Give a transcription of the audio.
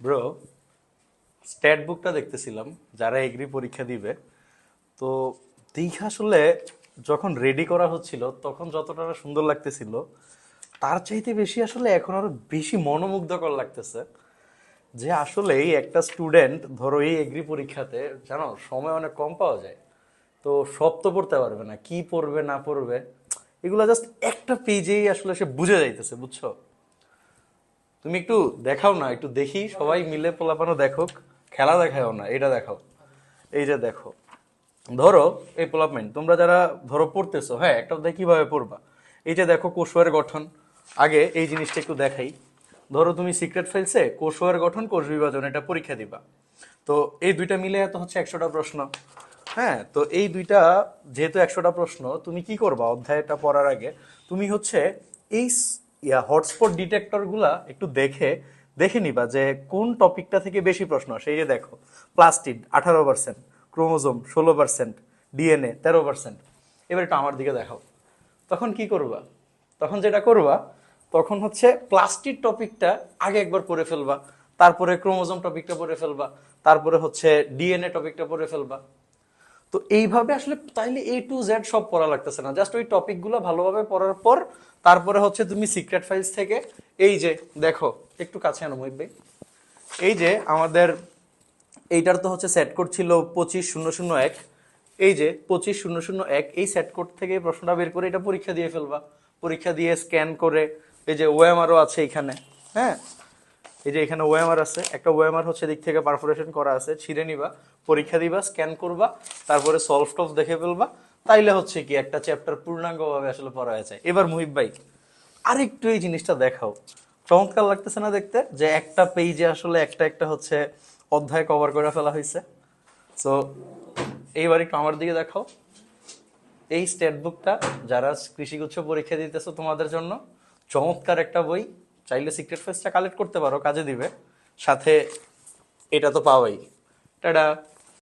Bro stat বুকটা দেখতেছিলাম, যারা এগ্রি পরীক্ষা দিবে। তো দীঘা আসলে যখন রেডি করা হচ্ছিল, তখন যতটা সুন্দর লাগতেছিল, তার চাইতে বেশি আসলে এখন আরও বেশি মনোমুগ্ধকর লাগতেছে। যে আসলে এই একটা স্টুডেন্ট ধরো এই এগ্রি পরীক্ষাতে, জানো, সময় অনেক কম পাওয়া যায়। তো সব তো পড়তে পারবে না, কি পড়বে, না পড়বে, এগুলো জাস্ট একটা পেজেই আসলে সে বুঝে যাইতেছে, বুঝছ? তুমি একটু দেখাও না, একটু দেখি, সবাই মিলে পোলাপানো দেখো খেলা দেখাও না এটা দেখাও। এই যে দেখো, ধরো এই পোলাপমেন্ট তোমরা যারা ধরো পড়তেছো হ্যাঁ একটা অধ্যায় কীভাবে পড়বা। এই যে দেখো কোষের গঠন, আগে এই জিনিসটা একটু দেখাই। ধরো তুমি সিক্রেট ফাইলসে কোষের গঠন, কোষ বিভাজন, এটা পরীক্ষা দিবা। তো এই দুইটা মিলে তো হচ্ছে একশোটা প্রশ্ন। হ্যাঁ তো এই দুইটা যেহেতু একশোটা প্রশ্ন, তুমি কি করবা অধ্যায়টা পড়ার আগে? তুমি হচ্ছে এই ইয়া হটস্পট ডিটেক্টরগুলা একটু দেখে দেখে নিবা যে কোন টপিকটা থেকে বেশি প্রশ্ন আসে। এই যে দেখো প্লাস্টিড আঠারো পার্সেন্ট ক্রোমোজোম ষোলো পার্সেন্ট ডিএনএ তেরো পার্সেন্ট এবার একটু আমার দিকে দেখাও। তখন কি করবা? তখন যেটা করবা, তখন হচ্ছে প্লাস্টিক টপিকটা আগে একবার পড়ে ফেলবা, তারপরে ক্রোমোজোম টপিকটা পড়ে ফেলবা, তারপরে হচ্ছে ডিএনএ টপিকটা পড়ে ফেলবা। তো এইভাবে আসলে তাইলে এ টু জেড সব পড়া লাগতেছে না। জাস্ট ওই টপিকগুলো ভালোভাবে পড়ার পর তারপরে হচ্ছে তুমি সিক্রেট ফাইলস থেকে এই যে দেখো, একটু কাছে আনো মহিব ভাই। এই যে আমাদের, এইটার তো হচ্ছে সেট কোড ছিল পঁচিশ শূন্য শূন্য এক। এই যে পঁচিশ শূন্য শূন্য এক, এই সেট কোড থেকে প্রশ্নটা বের করে এটা পরীক্ষা দিয়ে ফেলবা। পরীক্ষা দিয়ে স্ক্যান করে এই যে ওএমআরও আছে এখানে হ্যাঁ? এই যে এখানে ওএমআর আছে, একটা ওএমআর হচ্ছে দিক থেকে পারফোরেশন করা আছে, ছিঁড়ে নিবা, পরীক্ষা দিবা স্ক্যান করবা, তারপরে সলভ টলভ দেখে ফেলবা, তাইলে হচ্ছে কি একটা চ্যাপ্টার পূর্ণাঙ্গভাবে আসলে পড়া হয়ে এবার মুহিব ভাই, আরেকটু এই জিনিসটা দেখাও। চমৎকার লাগতেছে না দেখতে যে একটা পেজে আসলে একটা একটা হচ্ছে অধ্যায় কভার করে ফেলা হয়েছে সো এইবার একটু আমার দিকে দেখাও। এই স্টেট বুকটা যারা কৃষিগুচ্ছ পরীক্ষা দিতেছো তোমাদের জন্য, চমৎকার একটা বই। চাইলে সিক্রেট ফেসটা কালেক্ট করতে পারো কাজে দিবে। সাথে এটা তো পাওয়াই। টাটা।